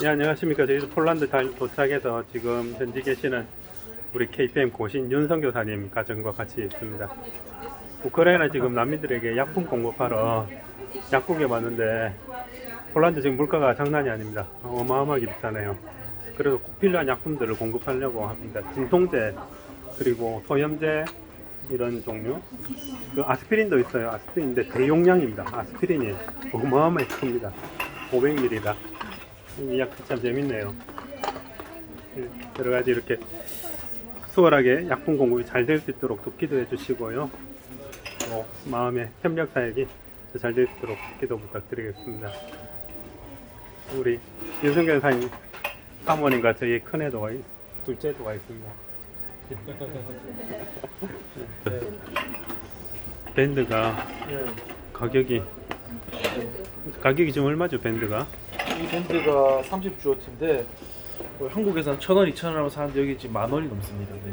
네, 안녕하십니까. 저희도 폴란드 다 도착해서 지금 현지 계시는 우리 KPM 고신 윤성 교사님 가정과 같이 있습니다. 우크라이나 지금 난민들에게 약품 공급하러 약국에 왔는데 폴란드 지금 물가가 장난이 아닙니다. 어마어마하게 비싸네요. 그래서 꼭 필요한 약품들을 공급하려고 합니다. 진통제 그리고 소염제 이런 종류. 그 아스피린도 있어요. 아스피린인데 대용량입니다. 아스피린이 어마어마하게 큽니다. 500ml다. 이약참 재밌네요. 예, 여러 가지 이렇게 수월하게 약품 공급이 잘 될 수 있도록 또 기도해 주시고요. 또 마음의 협력 사역이 잘 될 수 있도록 기도 부탁드리겠습니다. 우리 윤성경 사님 사모님과 저희 큰 애도 있- 둘째도 와 있습니다. 밴드가 예. 가격이 가격이 지금 얼마죠 밴드가? 이 밴드가 30주어트인데 한국에서는 천 원, 이천 원하고 사는데 여기 지금 만 원이 넘습니다. 네.